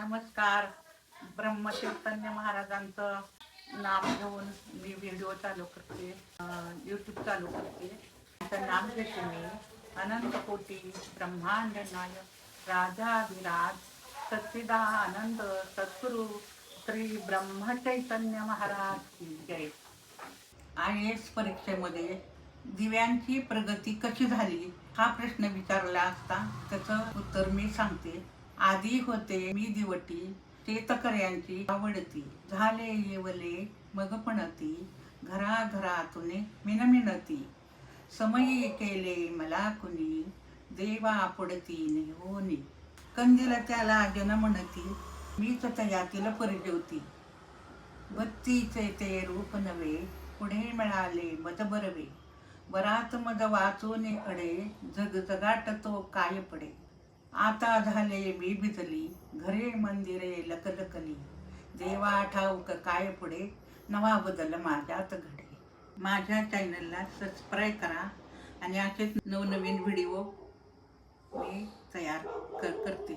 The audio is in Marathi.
नमस्कार. ब्रह्मचैतन्य महाराजांचं नाव घेऊन मी व्हिडिओ चालू करते. यूट्यूब चालू करते. त्यांचं नाम घेते मी अनंत कोटी ब्रह्मांड नायक सत्तीदा आनंद सद्गुरु श्री ब्रह्मचैतन्य महाराज जय. आय एस परीक्षेमध्ये दिव्यांची प्रगती कशी झाली हा प्रश्न विचारला असता त्याचं उत्तर मी सांगते. आधी होते मी दिवटी शेतकऱ्यांची आवडती झाले येवले मग पणती घराघरातून मिनमिनती. समयी केले मला कुणी देवा पुढती नेहोनी. कंदील त्याला जन म्हणती मीच तयातील परिजवती बत्तीचे ते रूप नवे पुढे मिळाले मत बरवे बरात मद वाचून अडे जग जगाट तो काय पडे. आता झाले मी भिजली घरे मंदिरे लकलकली देवा ठाऊक काय पुढे? नवा बदल माझ्यात घडे. माझ्या चॅनलला सबस्क्राईब करा आणि असेच नवनवीन व्हिडिओ मी तयार कर करते.